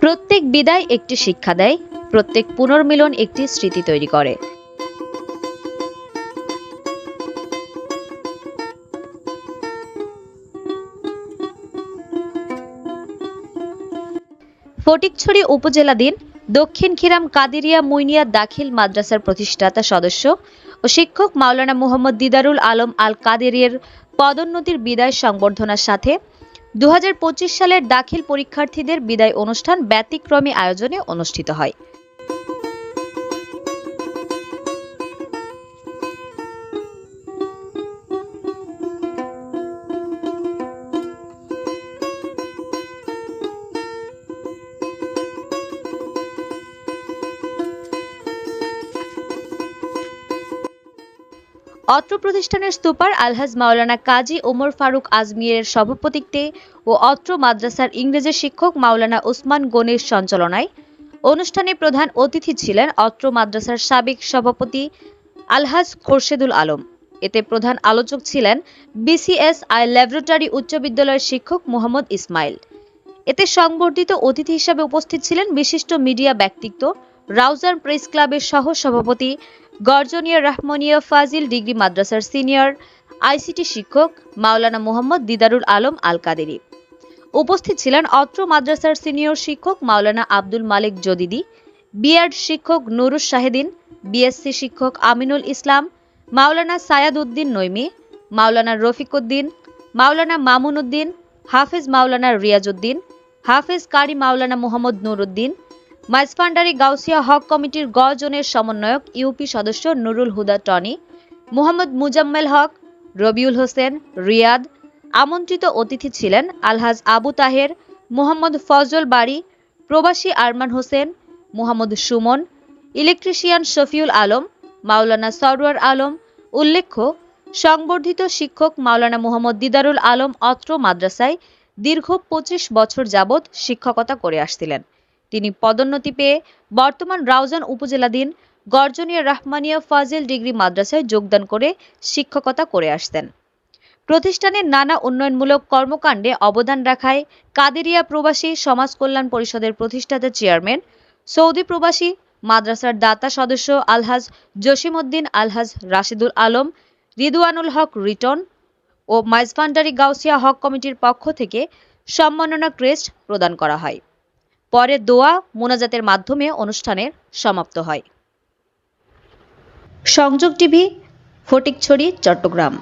প্রত্যেক বিদায় একটি শিক্ষা দেয়, প্রত্যেক পুনর্মিলন একটি স্মৃতি তৈরি করে। ফটিকছড়ি উপজেলাধীন দক্ষিণ খিরাম কাদিরিয়া মুইনিয়া দাখিল মাদ্রাসার প্রতিষ্ঠাতা সদস্য ও শিক্ষক মাওলানা মুহম্মদ দিদারুল আলম আল কাদেরিয়ার পদোন্নতির বিদায় সংবর্ধনার সাথে দু হাজার পঁচিশ সালের দাখিল পরীক্ষার্থীদের বিদায় অনুষ্ঠান ব্যতিক্রমী আয়োজনে অনুষ্ঠিত হয়। অত্র প্রতিষ্ঠানের স্তূপার আলহাজ মাওলানা কাজী ওমর ফারুক আজমিরের সভাপতিত্বে ও অত্র মাদ্রাসার ইংরেজি শিক্ষক মাওলানা ওসমান গনির সঞ্চালনায় অনুষ্ঠানে প্রধান অতিথি ছিলেন অত্র মাদ্রাসার সাবেক সভাপতি আলহাজ খোরশেদুল আলম। এতে প্রধান আলোচক ছিলেন বিসিএস আই ল্যাবরেটরি উচ্চ বিদ্যালয়ের শিক্ষক মোহাম্মদ ইসমাইল। এতে সংবর্ধিত অতিথি হিসাবে উপস্থিত ছিলেন বিশিষ্ট মিডিয়া ব্যক্তিত্ব রাউজার প্রেস ক্লাবের সহ সভাপতি গর্জনিয়া রাহমানিয়া ফাজিল, ডিগ্রি মাদ্রাসার সিনিয়র আইসিটি শিক্ষক মাওলানা মোহাম্মদ দিদারুল আলম আল কাদেরি উপস্থিত ছিলেন অত্র মাদ্রাসার সিনিয়র শিক্ষক মাওলানা আব্দুল মালিক জদিদি বিএড শিক্ষক নুরুস শাহেদিন, বিএসসি শিক্ষক আমিনুল ইসলাম, মাওলানা সায়াদ উদ্দিন নৈমি, মাওলানা রফিক উদ্দিন, মাওলানা মামুন উদ্দিন, হাফেজ মাওলানা রিয়াজ উদ্দিন, হাফেজ কারি মাওলানা মোহাম্মদ নুরুদ্দিন মাইজপান্ডারি গাউসিয়া হক কমিটির গ জনের সমন্বয়ক ইউপি সদস্য নুরুল হুদা টনি, মোহাম্মদ মুজাম্মেল হক, রবিউল হোসেন, রিয়াদ, আমন্ত্রিত অতিথি ছিলেন আলহাজ আবু তাহের, মোহাম্মদ ফজল বাড়ি প্রবাসী আরমান হোসেন, মোহাম্মদ সুমন, ইলেকট্রিশিয়ান শফিউল আলম, মাওলানা সরওয়ার আলম, উল্লেখ্য, সংবর্ধিত শিক্ষক মাওলানা মোহাম্মদ দিদারুল আলম অত্র মাদ্রাসায় দীর্ঘ পঁচিশ বছর যাবৎ শিক্ষকতা করে আসছিলেন। তিনি পদোন্নতি পেয়ে বর্তমান রাউজান উপজেলাধীন গর্জনিয়া রাহমানিয়া ফাজিল ডিগ্রি মাদ্রাসায় যোগদান করে শিক্ষকতা করে আসতেন। প্রতিষ্ঠানের নানা উন্নয়নমূলক কর্মকাণ্ডে অবদান রাখায় কাদেরিয়া প্রবাসী সমাজ কল্যাণ পরিষদের প্রতিষ্ঠাতা চেয়ারম্যান, সৌদি প্রবাসী মাদ্রাসার দাতা সদস্য আলহাজ জসিমউদ্দিন আলহাজ রাশিদুল আলম রিদুয়ানুল হক রিটন ও মাইজভান্ডারি গাউসিয়া হক কমিটির পক্ষ থেকে সম্মাননা ক্রেস্ট প্রদান করা হয়। পরে দোয়া মোনাজাতের মাধ্যমে অনুষ্ঠানের সমাপ্ত হয়। সংযোগ টিভি ফটিকছড়ি চট্টগ্রাম।